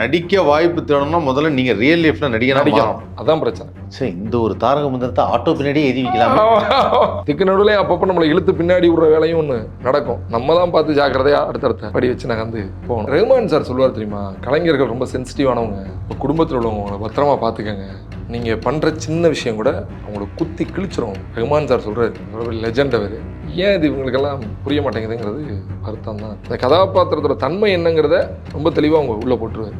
நடிக்க வாய்ப்பு தேடணும்னா முதல்ல நீங்க ரியல் லைஃப்ல நடிகனா நடிக்கணும் அதான் பிரச்சனை. சரி இந்த ஒரு தாரக மந்திரத்தை ஆட்டோ பின்னாடியே எழுதி வைக்கலாமா. திக்கு நடுவில் அப்பப்போ நம்மளை இழுத்து பின்னாடி விடுற வேலையும் ஒன்று நடக்கும். நம்ம தான் பார்த்து ஜாக்கிரதையா அடுத்தடுத்த படி வச்சு நகர்ந்து போகணும். ரஹ்மான் சார் சொல்லுவார் தெரியுமா? கலைஞர்கள் ரொம்ப சென்சிட்டிவானவங்க குடும்பத்தில் உள்ளவங்க பத்திரமா பார்த்துக்கங்க. நீங்கள் பண்ணுற சின்ன விஷயம் கூட அவங்கள குத்தி கிழிச்சிரும். ரஹ்மான் சார் சொல்கிறார் லெஜண்ட் அவர். ஏன் இது இவங்களுக்கெல்லாம் புரிய மாட்டேங்குதுங்கிறது வருத்தம் தான் இந்த கதாபாத்திரத்தோட தன்மை என்னங்கிறத ரொம்ப தெளிவாக அவங்க உள்ளே போட்டுருவார்.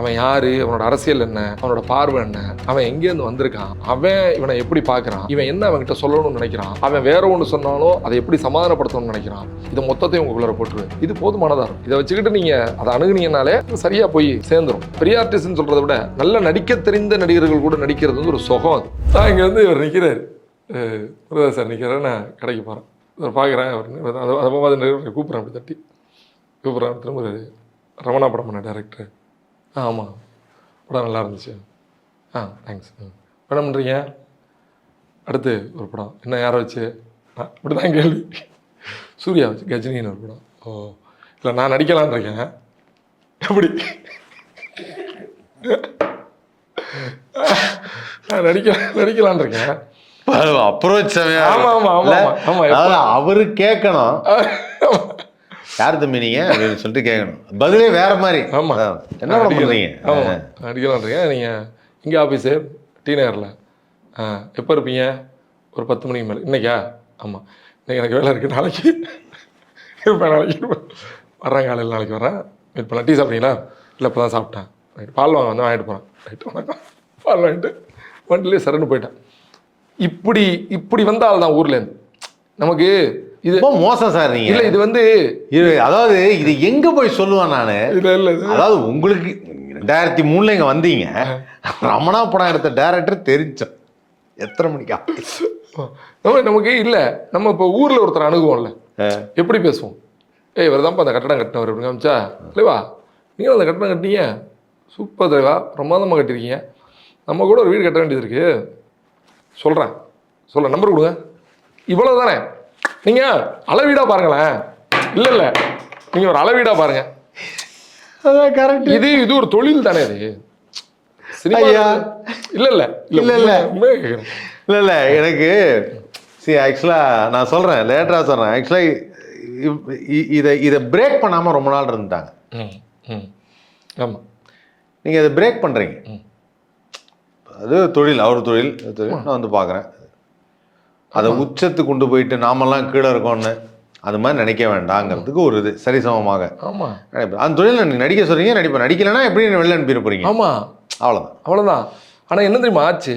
அவன் யாரு? அவனோட அரசியல் என்ன? அவனோட பார்வை என்ன? அவன் எங்கேருந்து வந்திருக்கான்? அவன் இவனை எப்படி பார்க்குறான்? இவன் என்ன அவன்கிட்ட சொல்லணும்னு நினைக்கிறான்? அவன் வேற ஒன்று சொன்னாலும் அதை எப்படி சமாதானப்படுத்தணும்னு நினைக்கிறான்? இது மொத்தத்தையும் உங்களுக்குள்ள போட்டுருவேன் இது போதுமானதாக இருக்கும். இதை வச்சுக்கிட்டு நீங்கள் அதை அணுகுனீங்கனாலே சரியாக போய் சேர்ந்துரும். பெரிய ஆர்டிஸ்ட்னு சொல்கிறத விட நல்ல நடிக்க தெரிந்த நடிகர்கள் கூட நடிக்கிறது வந்து ஒரு சுகம் அது. நான் இங்கே வந்து இவர் நிற்கிறார் முருகதாஸ் சார் நிற்கிறார் நான் கடைக்கு போகிறேன் இவர் பார்க்குறேன் அவர் அதை அதை பார்த்து கூப்பிட்றேன் அப்படி தட்டி. கூப்பிட்றேன். திரும்ப ரமணா படம் பண்ண டேரக்டர் ஆ ஆமாம் படம் நல்லா இருந்துச்சு. ஆ தேங்க்ஸ் ம். என்ன பண்ணுறீங்க அடுத்து ஒரு படம். என்ன யாரை வச்சு? ஆ இப்படி தான் கேள்வி. சூர்யா வச்சு கஜினின்னு ஒரு படம். ஓ இல்லை நான் நடிக்கலான்னு இருக்கேன். எப்படி? நான் நடிக்க நடிக்கலான்னு இருக்கேன். அப்ரோச் ஆமா, ஆமா, ஆமா, ஆமா, அவரு கேட்கணும் யார் தம்பி நீங்க? அப்படின்னு சொல்லிட்டு கேட்கணும் பதிலே வேற மாதிரி. ஆமா. என்ன படம் பண்றீங்க? ஆமாம் இருக்கேன். நீங்கள் இங்கே ஆஃபீஸு டி நகரில். ஆ எப்போ இருப்பீங்க? ஒரு பத்து மணிக்கு மேலே. இன்னைக்கா? ஆமாம் இன்னைக்கு எனக்கு வேலை இருக்குது நாளைக்கு. இப்போ நாளைக்கு? வர்றேன் காலையில் நாளைக்கு வரேன் வெயிட் பண்ணலாம். டீ சாப்பிட்டீங்களா? இல்லை இப்போ தான் சாப்பிட்டேன். ரைட் பால் வாங்க வந்து வாங்கிட்டு போகிறேன் ரைட் வணக்கம். பால் வாங்கிட்டு வண்டிலே சரண்டு போயிட்டேன். இப்படி இப்படி வந்தால் தான் ஊர்லேருந்து நமக்கு இது ரொம்ப மோசம் சார் நீங்க. இல்லை இது வந்து இது அதாவது இது எங்க போய் சொல்லுவேன் நானு? இல்லை இல்லை அதாவது உங்களுக்கு ரெண்டாயிரத்தி மூணுல இங்க வந்தீங்க. ரமணா படம் எடுத்த டைரக்டர் தெரிஞ்சோம். எத்தனை மணிக்கா? நம்ம நமக்கு இல்லை. நம்ம இப்போ ஊரில் ஒருத்தர் அணுகுவோம்ல. எப்படி பேசுவோம்? ஏய் இவர் தான்ப்பா அந்த கட்டடம் கட்டினவர் அப்படின்னு காமிச்சா? இல்லைவா? நீங்கள் அந்த கட்டடம் கட்டினீங்க. சூப்பர் தலைவா பிரமாதமாக கட்டிருக்கீங்க நம்ம கூட ஒரு வீடு கட்ட வேண்டியது இருக்கு. சொல்கிறேன் சொல்ல நம்பர் கொடுங்க. இவ்வளோ தானே நீங்கள் அளவீடாக பாருங்களேன். இல்லை இல்லை. நீங்கள் ஒரு அளவீடாக பாருங்க. அதான் கரெக்ட் இது இது ஒரு தொழில் தானே இது. ஐயா. இல்லை இல்லை. இல்ல, இல்ல. இல்ல. இல்ல எனக்கு சரி ஆக்சுவலா நான் சொல்றேன். லேட்டரா சொல்றேன். ஆக்சுவலா இதை இதை பிரேக் பண்ணாம ரொம்ப நாள் ம் ஆமாம் நீங்க இதை பிரேக் பண்றீங்க. ம். அது தொழில். அவர் தொழில். நான் வந்து பார்க்குறேன். அதை உச்சத்துக்கு கொண்டு போயிட்டு நாமெல்லாம் கீழே இருக்கோம்னு அது மாதிரி நினைக்க வேண்டாங்கிறதுக்கு ஒரு இது சரிசமமாக ஆமாம். அந்த தொழில் நீ நடிக்க சொல்றீங்க நடிப்பேன் நடிக்கலைன்னா எப்படி வெளில அனுப்பிட போறீங்க? ஆமாம் அவ்வளோதான் அவ்வளோதான் ஆனால் என்ன தெரியுமா ஆச்சு?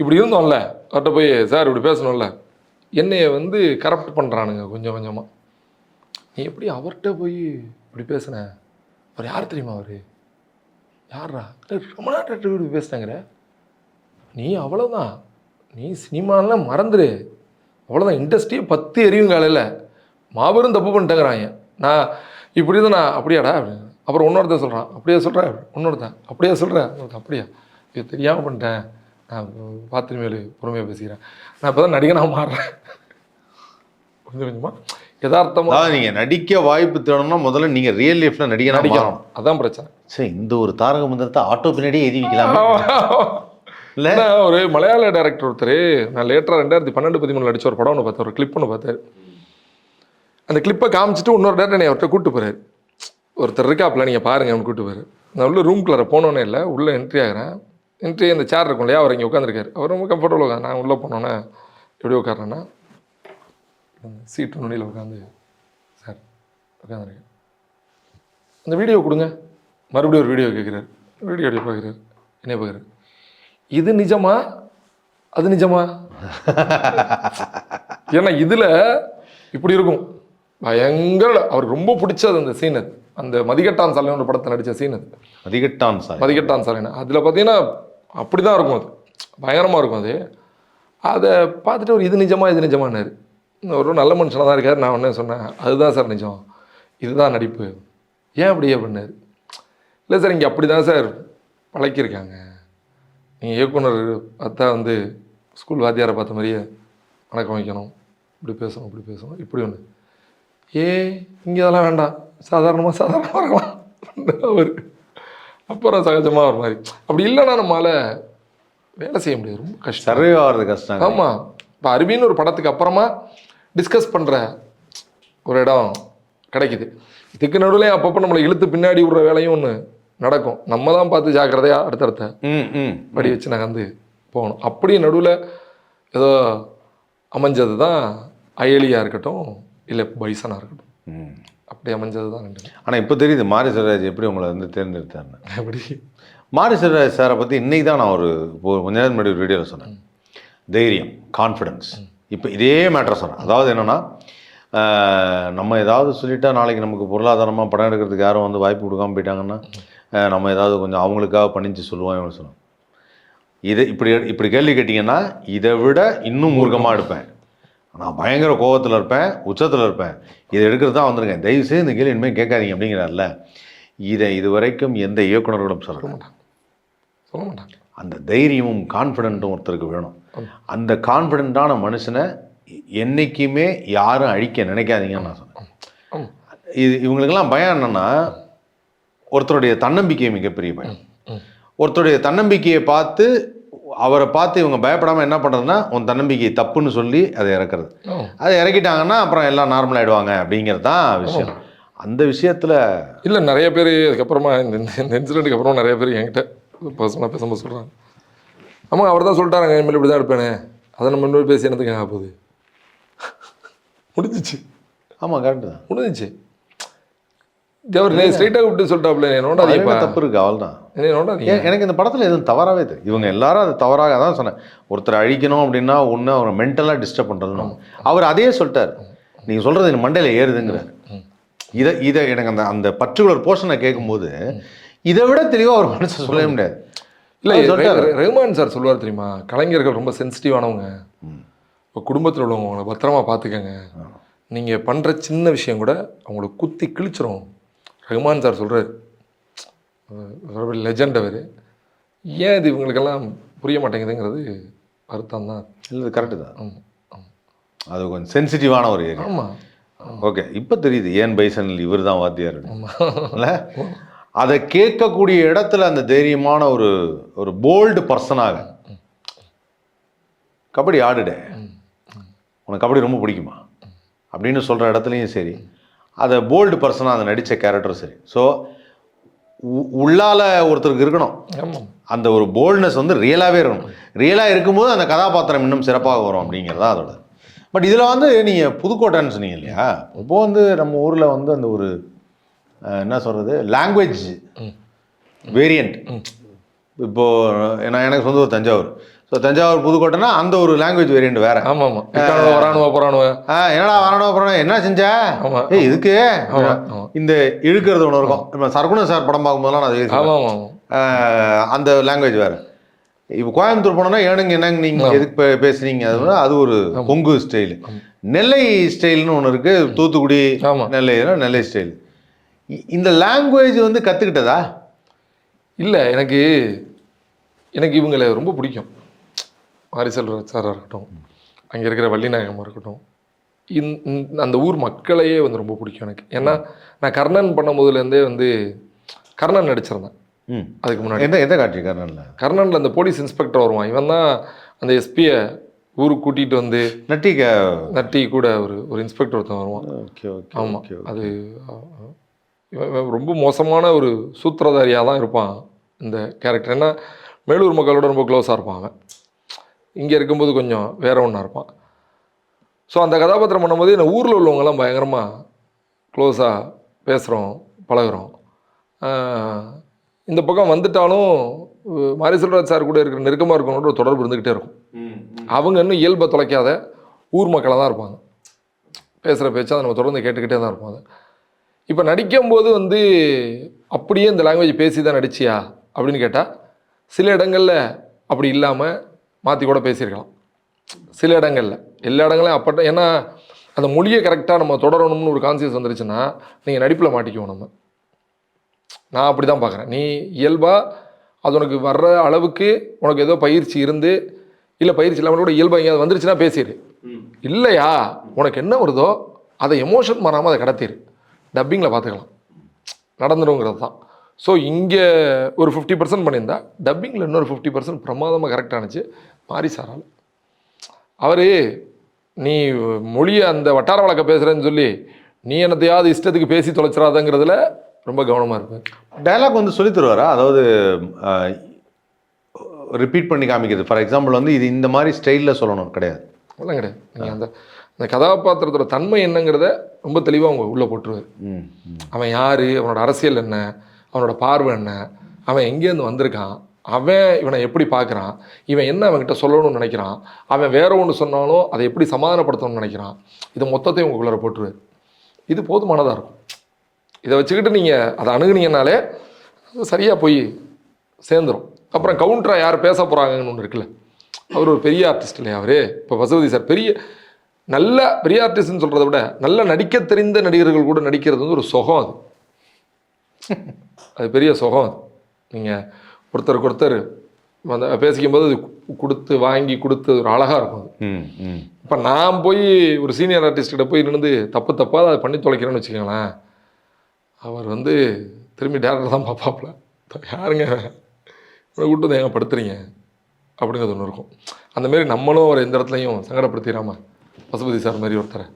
இப்படி இருந்தோம்ல அவர்கிட்ட போய் சார் இப்படி பேசணும்ல. என்னைய வந்து கரப்ட் பண்ணுறானுங்க கொஞ்சம் கொஞ்சமாக நீ எப்படி அவர்கிட்ட போய் இப்படி பேசுன? அவர் யார் தெரியுமா அவர்? யாரா ரொம்ப நாட்டு இப்படி பேசுனாங்கிற. நீ அவ்வளோதான் நீ சினிமாலாம் மறந்துடு அவ்வளோதான் இண்டஸ்ட்ரியே பத்து எரியும் காலையில். மாபெரும் தப்பு பண்ணிட்டேங்கிறாங்க நான் இப்படி இருந்து நான் அப்படியாடா அப்படின்னு. அப்புறம் இன்னொருத்தன் சொல்கிறான் அப்படியே சொல்கிறேன் இன்னொருத்தன். அப்படியே சொல்கிறேன் அப்படியா? இது தெரியாமல் பண்ணிட்டேன். நான் பார்த்து மேலு பொறுமையாக பேசிக்கிறேன். நான் இப்போ தான் நடிகனாக மாறுறேன். கொஞ்சம் கொஞ்சமாக யதார்த்தமாக அதாவது நீங்க நடிக்க வாய்ப்பு தேடணும்னா முதல்ல நீங்க ரியல் லைஃப்ல நடிகனா நடிக்கணும். அதான் பிரச்சனை. சரி இந்த ஒரு தாரக மந்திரத்தை ஆட்டோ பின்னாடியே எழுதி வைக்கலாமா. இல்ல. ஏன்னா ஒரு மலையாள டேரக்டர் ஒருத்தர் நான் லேட்டராக ரெண்டாயிரத்தி பன்னெண்டு பதிமூணு நடிச்ச ஒரு படம் ஒன்று பார்த்தேன் ஒரு கிளிப் ஒன்று பார்த்தாரு அந்த கிளிப்பை காமிச்சிட்டு இன்னொரு டேரக்டர் என்னை அவர்கிட்ட கூட்டு போறாரு. ஒருத்தர் இருக்காப்புல நீங்கள் பாருங்க அவனு கூப்பிட்டு போறாரு. நான் உள்ள ரூம்குள்ளார போனோன்னே இல்லை உள்ளே என்ட்ரி ஆகிறேன். என்ட்ரி அந்த சேர் இருக்கும் இல்லையா அவர் இங்கே உட்காந்துருக்காரு அவர் ரொம்ப கம்ஃபர்டபுள் உட்காந்து நான் உள்ளே போனோன்னே எப்படி உட்காரேன்னா சீட்டு நுனியில் உட்காந்து சார் உட்காந்துருக்கேன் அந்த வீடியோ கொடுங்க. மறுபடியும் ஒரு வீடியோ கேட்குறாரு வீடியோ எடுத்து பார்க்குறாரு. என்ன பார்க்குறாரு. இது நிஜமா? அது நிஜமா? ஏன்னா இதில் இப்படி இருக்கும். பயங்கர அவருக்கு ரொம்ப பிடிச்சது அந்த சீன் அது. அந்த மதிகட்டான் ஒரு படத்தை நடித்த சீன் அது. அதிகட்டான் சார். மதிகட்டான் சாலைன்னு அதில் பார்த்தீங்கன்னா அப்படி தான் இருக்கும் அது. பயங்கரமாக இருக்கும் அது. அதை பார்த்துட்டு ஒரு இது நிஜமா இது நிஜமானாரு ஒரு நல்ல மனுஷனாக தான் இருக்கார் நான் உடனே சொன்னேன். அதுதான் சார் நிஜம். இதுதான் நடிப்பு. ஏன் அப்படியே பண்ணார் இல்லை சார் இங்கே அப்படி தான் சார் பழக்கியிருக்காங்க. நீங்கள் இயக்குனர் பார்த்தா வந்து ஸ்கூல் வாத்தியாரை பார்த்த மாதிரியே வணக்கம் வைக்கணும். இப்படி பேசணும் இப்படி பேசணும். இப்படி ஒன்று ஏ இங்கே அதெல்லாம் வேண்டாம். சாதாரணமாக சாதாரணமாக இருக்கலாம். அவர். அப்புறம் சகஜமாக ஒரு மாதிரி. அப்படி இல்லைன்னா நம்மளால வேலை செய்ய முடியாது. ரொம்ப கஷ்டம். சர்வே ஆகிறது கஷ்டம். ஆமாம் இப்போ அருவின்னு ஒரு படத்துக்கு அப்புறமா டிஸ்கஸ் பண்ணுற ஒரு இடம் கிடைக்குது. இதுக்கு நடுவில் அப்பப்போ நம்மளை இழுத்து பின்னாடி விடுற வேலையும் ஒன்று நடக்கும். நம்ம தான் பார்த்து ஜாக்கிரதையாக அடுத்தடுத்த ம் ம் படி வச்சு நகர்ந்து போகணும். அப்படி நடுவில் ஏதோ அமைஞ்சது தான் அயலியாக இருக்கட்டும் இல்லை பைசனாக இருக்கட்டும். ம். அப்படி அமைஞ்சது தான் ரெண்டு ஆனால் இப்போ தெரியுது மாரி செல்வராஜ் எப்படி உங்களை வந்து தேர்ந்தெடுத்தாருன்னு. அப்படி மாரி செல்வராஜ் சாரை பற்றி இன்னைக்கு தான் நான் ஒரு கொஞ்ச நேரம் முன்னாடி ஒரு வீடியோவில் சொன்னேன். தைரியம் கான்ஃபிடன்ஸ் இப்போ இதே மேட்டர் சொன்னேன். அதாவது என்னென்னா நம்ம ஏதாவது சொல்லிட்டா நாளைக்கு நமக்கு பொருளாதாரமாக படம் எடுக்கிறதுக்கு யாரும் வந்து வாய்ப்பு கொடுக்காம போயிட்டாங்கன்னா நம்ம ஏதாவது கொஞ்சம் அவங்களுக்காக பணிஞ்சு சொல்லுவோம் இவனு சொன்னோம் இதை இப்படி இப்படி கேள்வி கேட்டிங்கன்னா இதை விட இன்னும் மூர்க்கமாக எடுப்பேன். நான் பயங்கர கோவத்தில் இருப்பேன் உச்சத்தில் இருப்பேன். இதை எடுக்கிறது தான் வந்திருக்கேன் தயவு செய்து இந்த கேள்வி இனிமேல் கேட்காதீங்க அப்படிங்கிறார்ல இதை இது வரைக்கும் எந்த இயக்குனர்களும் சொல்லல. சொல்ல மாட்டாங்க. அந்த தைரியமும் கான்ஃபிடென்ட்டும் ஒருத்தருக்கு வேணும். அந்த கான்ஃபிடென்ட்டான மனுஷனை என்றைக்குமே யாரும் அழிக்க நினைக்காதீங்கன்னு நான் சொன்னேன். இது இவங்களுக்கெல்லாம் பயம் என்னன்னா ஒருத்தருடைய தன்னம்பிக்கை மிகப்பெரிய பயம். ஒருத்தருடைய தன்னம்பிக்கையை பார்த்து அவரை பார்த்து இவங்க பயப்படாமல் என்ன பண்ணுறதுன்னா உன் தன்னம்பிக்கை தப்புன்னு சொல்லி அதை இறக்குறது. அதை இறக்கிட்டாங்கன்னா அப்புறம் எல்லாம் நார்மல் ஆயிடுவாங்க அப்படிங்கிறது தான் விஷயம். அந்த விஷயத்தில் இல்லை நிறைய பேர் அதுக்கப்புறமா இந்த இந்த இன்சிடென்ட்டுக்கு அப்புறம் நிறைய பேர் என்கிட்ட பர்சனலாக பேசும்போது சொல்கிறாங்க ஆமாம் அவர் தான் சொல்லிட்டாருங்க இனிமேல் இப்படி தான் இருப்பேனே. அதை நம்ம இன்னொரு பேசி என்னத்துக்கு ஆக போகுது? முடிஞ்சிச்சு. ஆமாம் கரெக்டு தான். முடிஞ்சிச்சு. அவர் ஸ்ட்ரைட்டாக கூப்பிட்டு சொல்லிட்டாப்ல என்ன நோண்டாதீங்கப்பா. என்ன தப்பு இருக்குது அவள் தான் எனக்கு இந்த படத்தில் எதுவும் தவறாகவே தெரியும் இவங்க எல்லாரும் அது தவறாக தான் சொன்னேன். ஒருத்தர் அழிக்கணும் அப்படின்னா ஒன்று அவரை மென்டலாக டிஸ்டர்ப் பண்ணுறதுன்னு அவர் அதே சொல்லிட்டார். நீங்கள் சொல்கிறது என் மண்டையில் ஏறுதுங்கிறார் இதை இதை எனக்கு அந்த அந்த பர்டிகுலர் போர்ஷனை கேட்கும்போது இதை விட தெளிவாக அவர் மனசை சொல்லவே முடியாது. இல்லை. ரஹ்மான் சார் சொல்லுவார் தெரியுமா? கலைஞர்கள் ரொம்ப சென்சிட்டிவானவங்க இப்போ குடும்பத்தில் உள்ளவங்க அவங்கள பத்திரமா பார்த்துக்கங்க. நீங்கள் பண்ணுற சின்ன விஷயம் கூட அவங்கள குத்தி கிழிச்சிரும். ரஹ்மான் சார் சொல்கிறார் லெஜண்ட் அவர். ஏன் இது இவங்களுக்கெல்லாம் புரிய மாட்டேங்குதுங்கிறது வருத்தம் தான். இல்லை கரெக்டு தான். ஆமாம் ஆமாம் அது கொஞ்சம் சென்சிட்டிவான ஒரு ஏரியா. ஆமாம் ஓகே இப்போ தெரியுது ஏன் பைசனில் இவர் தான் வாத்தியார் இல்லை? அதை கேட்கக்கூடிய இடத்துல அந்த தைரியமான ஒரு ஒரு போல்டு பர்சனாக கபடி ஆடுடே. உனக்கு கபடி ரொம்ப பிடிக்குமா? அப்படின்னு சொல்கிற இடத்துலையும் சரி. அதை போல்டு பர்சனாக அதை நடித்த கேரக்டரும் சரி. ஸோ உள்ளால ஒருத்தருக்கு இருக்கணும். அந்த ஒரு போல்ட்னஸ் வந்து ரியலாகவே இருக்கணும். ரியலாக இருக்கும்போது அந்த கதாபாத்திரம் இன்னும் சிறப்பாக வரும் அப்படிங்கிறது அதோட. பட் இதில் வந்து நீங்கள் புதுக்கோட்டைன்னு சொன்னீங்க இல்லையா? இப்போ வந்து நம்ம ஊரில் வந்து அந்த ஒரு என்ன சொல்கிறது லாங்குவேஜ் வேரியண்ட் இப்போது நான் எனக்கு சொந்த ஊர் தஞ்சாவூர். ஸோ தஞ்சாவூர் புதுக்கோட்டைனா அந்த ஒரு லாங்குவேஜ் வேரியண்ட் வேற. ஆமாம். ஆமாம் வரானுவ போகிறானுவ ஆ, என்னடா வரணும் அப்புறம் என்ன செஞ்ச? ஆமா. ஏய் இதுக்கு. இந்த இழுக்கிறது ஒன்று இருக்கும். இப்போ சர்க்குண சார் படம் பார்க்கும்போதெல்லாம் நான் அதை. ஆமாம் ஆமாம் அந்த லாங்குவேஜ் வேறு. இப்போ கோயம்புத்தூர் போனோம்னா ஏனுங்க என்னங்க நீங்கள் எதுக்கு பே- பேசுனீங்க அது அது ஒரு கொங்கு ஸ்டைலு நெல்லை ஸ்டைல்னு ஒன்று இருக்குது தூத்துக்குடி ஆமா. நெல்லைனா நெல்லை ஸ்டைல் இந்த லாங்குவேஜ் வந்து கற்றுக்கிட்டதா இல்லை எனக்கு எனக்கு இவங்களை ரொம்ப பிடிக்கும். வாரிசல் சாராக இருக்கட்டும் அங்கே இருக்கிற வள்ளிநாயகமாக இருக்கட்டும் இந் அந்த ஊர் மக்களையே வந்து ரொம்ப பிடிக்கும் எனக்கு. ஏன்னா நான் கர்ணன் பண்ணும்போதுலேருந்தே வந்து கர்ணன் நடிச்சிருந்தேன். அதுக்கு முன்னாடி. எந்த எந்த காட்சி காரணம்ல கர்ணனில் அந்த போலீஸ் இன்ஸ்பெக்டர் வருவான். இவன் தான் அந்த எஸ்பியை ஊருக்கு கூட்டிகிட்டு வந்து நட்டிக்க. நட்டி கூட ஒரு ஒரு இன்ஸ்பெக்டர் ஒருத்தன் வருவான். ஓகே ஓகே ஆமாம் ஓகே அது ரொம்ப மோசமான ஒரு சூத்திரதாரியாக தான் இருப்பான் இந்த கேரக்டர் ஏன்னா மேலூர் மக்களோட ரொம்ப க்ளோஸாக இருப்பான் அவன். இங்கே இருக்கும்போது கொஞ்சம் வேற ஒன்றா இருப்பான். ஸோ அந்த கதாபாத்திரம் பண்ணும்போது இந்த ஊரில் உள்ளவங்கெல்லாம் பயங்கரமாக க்ளோஸாக பேசுகிறோம் பழகுறோம். இந்த பக்கம் வந்துட்டாலும் மாரி செல்வராஜ் சார் கூட இருக்கிற நெருக்கமாக இருக்கவங்களோட ஒரு தொடர்பு இருந்துக்கிட்டே இருக்கும். அவங்க இன்னும் இயல்பை தொலைக்காத ஊர் மக்களாக தான் இருப்பாங்க. பேசுகிற பேச்சை அதை நம்ம தொடர்ந்து கேட்டுக்கிட்டே தான் இருப்போம் அதை இப்போ நடிக்கும்போது வந்து அப்படியே இந்த லாங்குவேஜ் பேசி தான் நடிச்சியா அப்படின்னு கேட்டால் சில இடங்களில் அப்படி இல்லாமல் மாற்றி கூட பேசியிருக்கலாம். சில இடங்களில். எல்லா இடங்களையும் அப்பட்ட ஏன்னா அந்த மொழியை கரெக்டாக நம்ம தொடரணும்னு ஒரு கான்சியஸ் வந்துருச்சுன்னா நீங்கள் நடிப்பில் மாட்டிக்குவோம் நம்ம. நான் அப்படி தான் பார்க்குறேன் நீ இயல்பாக அது உனக்கு வர்ற அளவுக்கு உனக்கு ஏதோ பயிற்சி இருந்து இல்லை பயிற்சி இல்லாமல் கூட இயல்பாக எங்கேயாவது வந்துருச்சுன்னா பேசிடு இல்லையா? உனக்கு என்ன வருதோ அதை எமோஷன் பண்ணாமல் அதை கடத்திடு டப்பிங்கில் பார்த்துக்கலாம் நடந்துருங்கிறது தான் ஸோ இங்கே ஒரு ஃபிஃப்டி பர்சன்ட் பண்ணியிருந்தா டப்பிங்கில் இன்னொரு ஃபிஃப்டி பர்சன்ட் பிரமாதமாக கரெக்டாக இருந்துச்சு மாரி சாரால். அவர் நீ மொழியை அந்த வட்டார வழக்க பேசுகிறேன்னு சொல்லி நீ என்னத்தையாவது இஷ்டத்துக்கு பேசி தொலைச்சிடாதங்கிறதுல ரொம்ப கவனமாக இருப்பார். டயலாக் வந்து சொல்லி தருவாரா? அதாவது ரிப்பீட் பண்ணி காமிக்கிறது. ஃபார் எக்ஸாம்பிள் வந்து இது இந்த மாதிரி ஸ்டைலில் சொல்லணும். கிடையாது. அதெல்லாம் கிடையாது. நீங்கள் அந்த அந்த கதாபாத்திரத்தோட தன்மை என்னங்கிறத ரொம்ப தெளிவாக அவங்க உள்ளே போட்டுருவார். அவன் யார்? அவனோட அரசியல் என்ன? அவனோட பார்வை என்ன? அவன் எங்கேருந்து வந்திருக்கான்? அவன் இவனை எப்படி பார்க்குறான்? இவன் என்ன அவன்கிட்ட சொல்லணும்னு நினைக்கிறான்? அவன் வேற ஒன்று சொன்னாலும் அதை எப்படி சமாதானப்படுத்தணும்னு நினைக்கிறான்? இது மொத்தத்தையும் உங்களுக்குள்ளே போட்டுரு. இது போதுமானதாக இருக்கும். இதை வச்சுக்கிட்டு நீங்கள் அதை அணுகுனீங்கனாலே சரியாக போய் சேர்ந்துரும். அப்புறம் கவுண்டராக யார் பேச போகிறாங்கன்னு ஒன்று இருக்குல்ல? அவர் ஒரு பெரிய ஆர்டிஸ்ட் இல்லையா அவரு? இப்போ பசுபதி சார் பெரிய நல்ல பெரிய ஆர்டிஸ்ட்னு சொல்கிறத விட நல்ல நடிக்க தெரிந்த நடிகர்கள் கூட நடிக்கிறது வந்து ஒரு சுகம் அது. அது பெரிய சுகம். அது நீங்கள் ஒருத்தருக்கு ஒருத்தர் வந்து பேசிக்கும் போது அது கொடுத்து வாங்கி கொடுத்து ஒரு அழகாக இருக்கும் அது. இப்போ நான் போய் ஒரு சீனியர் ஆர்டிஸ்ட்கிட்ட போய் நின்று தப்பு தப்பாக அதை பண்ணி தொலைக்கிறேன்னு வச்சுக்கோங்களேன். அவர் வந்து திரும்பி டேரக்டர் தான் பார்ப்பாப்புல. யாருங்க? இவ்வளோ கூட்டு வந்து படுத்துறீங்க? அப்படிங்கிறது ஒன்று இருக்கும். அந்த மாதிரி நம்மளும் ஒரு எந்த இடத்துலையும் சங்கடப்படுத்திடாம பசுபதி சார் மாதிரி ஒருத்தரை.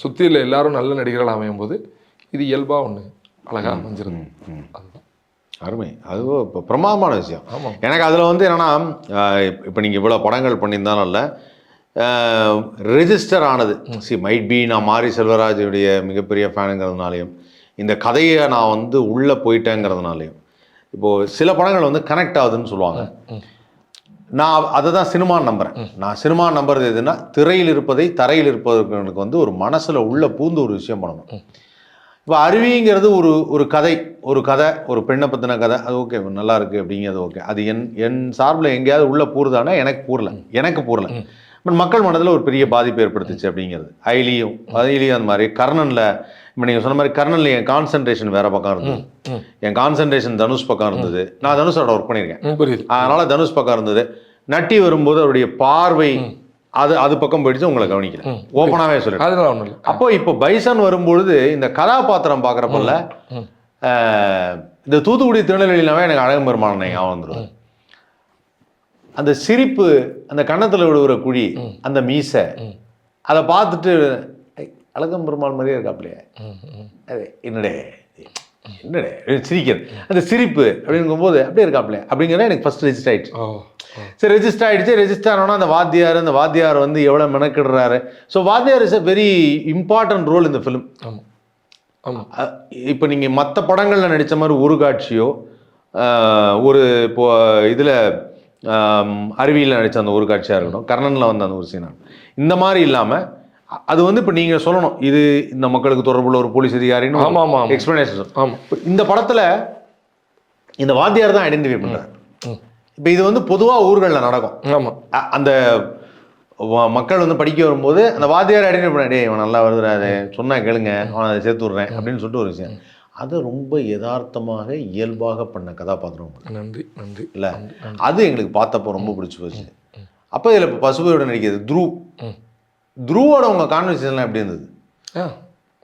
சுற்றியில் எல்லாரும் நல்ல நடிகர்கள் அமையும் போது இது இயல்பாக ஒன்று அழகாக அதுதான். அருமை. அது இப்போ பிரமாதமான விஷயம். எனக்கு அதில் வந்து என்னென்னா இப்போ நீங்கள் இவ்வளோ படங்கள் பண்ணியிருந்தாலும் இல்லை ரெஜிஸ்டர் ஆனது. சி மைட் பி நான் மாரி செல்வராஜுடைய மிகப்பெரிய ஃபேனுங்கிறதுனாலையும் இந்த கதையை நான் வந்து உள்ளே போயிட்டேங்கிறதுனாலையும் இப்போது சில படங்கள் வந்து கனெக்ட் ஆகுதுன்னு சொல்லுவாங்க. நான் அதை தான் சினிமா நம்புறேன். நான் சினிமா நம்புறது எதுன்னா திரையில் இருப்பதை தரையில் இருப்பதற்கு வந்து ஒரு மனசில் உள்ள பூந்து ஒரு விஷயம் பண்ணணும். இப்போ அருவிங்கிறது ஒரு ஒரு கதை ஒரு கதை ஒரு பெண்ணை பற்றின கதை. அது ஓகே நல்லா இருக்கு அப்படிங்கிறது ஓகே. அது என் என் சார்பில் எங்கேயாவது உள்ள பூருதானா? எனக்கு பூரல. எனக்கு பூரல. பட் மக்கள் மனதில் ஒரு பெரிய பாதிப்பு ஏற்படுத்துச்சு அப்படிங்கிறது. ஐலியும் ஐலியும் அந்த மாதிரி கர்ணனில் இப்போ நீங்கள் சொன்ன மாதிரி கர்ணனில் என் கான்சன்ட்ரேஷன் வேற பக்கம் இருந்தது. என் கான்சன்ட்ரேஷன் தனுஷ் பக்கம் இருந்தது. நான் தனுஷோட ஒர்க் பண்ணியிருக்கேன். அதனால தனுஷ் பக்கம் இருந்தது. நட்டி வரும்போது அவருடைய பார்வை அது அது பக்கம் போயிடுச்சு உங்களை கவனிக்கல. ஓப்பனாகவே சொல்லிட்டேன் அதெல்லாம் ஒன்றும் இல்லை அப்போ இப்போ பைசன் வரும்பொழுது இந்த கதாபாத்திரம் பார்க்குறப்பல்ல. இந்த தூத்துக்குடி திருநெல்வேலினாவே எனக்கு அழகு பெருமாள் ஞாபகம் வந்துடும் அந்த சிரிப்பு அந்த கன்னத்தில் விடுகிற குழி அந்த மீசை. அதை பார்த்துட்டு "ஐ, அழகம் பெருமாள் மாதிரியே இருக்காப்லையே. அது என்னடே என்னடே சிரிக்கிறது. அந்த சிரிப்பு அப்படிங்கும்போது அப்படியே இருக்காப்லையே அப்படிங்கிறத எனக்கு ஃபர்ஸ்ட் ரெஜிஸ்டர் ஆயிடுச்சு. சரி ரெஜிஸ்டர் ஆயிடுச்சு. ரெஜிஸ்டர் ஆனோன்னா அந்த வாத்தியார் அந்த வாத்தியார் வந்து எவ்வளோ மெனக்கிடுறாரு. ஸோ வாத்தியார் is a very important role இந்த ஃபிலிம் ஆமாம் ஆமாம் இப்போ நீங்கள் மற்ற படங்களில் நடித்த மாதிரி ஒரு காட்சியோ ஒரு இப்போ இதில் அறிவியலில் நடித்த அந்த ஒரு காட்சியாக இருக்கட்டும் கர்ணனில் வந்த அந்த ஒரு சீனாக இந்த மாதிரி இல்லாமல் அது வந்து இப்போ நீங்கள் சொல்லணும் இது இந்த மக்களுக்கு தொடர்புள்ள ஒரு போலீஸ் அதிகாரின்னு ஆமாம், ஆமாம். எக்ஸ்பிளனேஷன் ஆமாம் இந்த படத்தில் இந்த வாத்தியார் தான் ஐடென்டிஃபை பண்ணுறாரு. இப்போ இது வந்து பொதுவாக ஊர்களில் நடக்கும். ஆமாம் அந்த மக்கள் வந்து படிக்க வரும்போது அந்த வாத்தியார் ஐடென்டிஃபை பண்ண டேய் இவன் நல்லா வருதுடா அது சொன்னா கேளுங்க அவனை அதை சேர்த்து விட்றேன் அப்படின்னு சொல்லிட்டு ஒரு விஷயம். அது ரொம்ப யதார்த்தமாக இயல்பாக பண்ண கதாபாத்திரம். நன்றி நன்றி. இல்லை. அது எங்களுக்கு பார்த்தப்போ ரொம்ப பிடிச்சி போச்சு. அப்போ இதில் இப்போ பசுபதியோட நடிக்கிறது த்ரூ. த்ரூவோட உங்கள் கான்வர்சேஷன்லாம் எப்படி இருந்தது?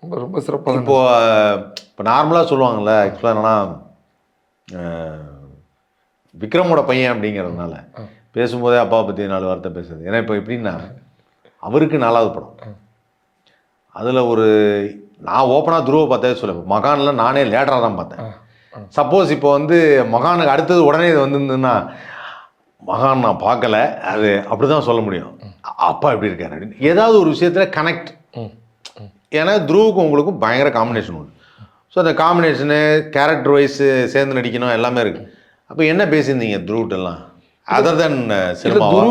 ரொம்ப ரொம்ப சிறப்பாக இப்போ இப்போ நார்மலாக சொல்லுவாங்கல்ல ஆக்சுவலாக என்னன்னா விக்ரமோட பையன் அப்படிங்கிறதுனால. பேசும்போதே அப்பா பற்றி நாலு வார்த்தை பேசுறது. ஏன்னா இப்போ எப்படின்னா அவருக்கு நாலாவது படம். அதில் ஒரு நான் ஓப்பனாக துருவ பார்த்தே சொல்ல மகானில் நானே லேட்டராக தான் பார்த்தேன். சப்போஸ் இப்போ வந்து மகானுக்கு அடுத்தது உடனே இது வந்திருந்ததுன்னா மகான் நான் பார்க்கல. அது அப்படி தான் சொல்ல முடியும். அப்பா எப்படி இருக்காரு அப்படின்னு. ஏதாவது ஒரு விஷயத்தில் கனெக்ட் ஏன்னா துருவுக்கும் உங்களுக்கும் பயங்கர காம்பினேஷன் உண்டு. ஸோ அந்த காம்பினேஷனு கேரக்டர் வைஸ் சேர்ந்து நடிக்கணும் எல்லாமே இருக்குது அப்போ என்ன பேசியிருந்தீங்க துருவிட்டெல்லாம்? அதர் தென் துரு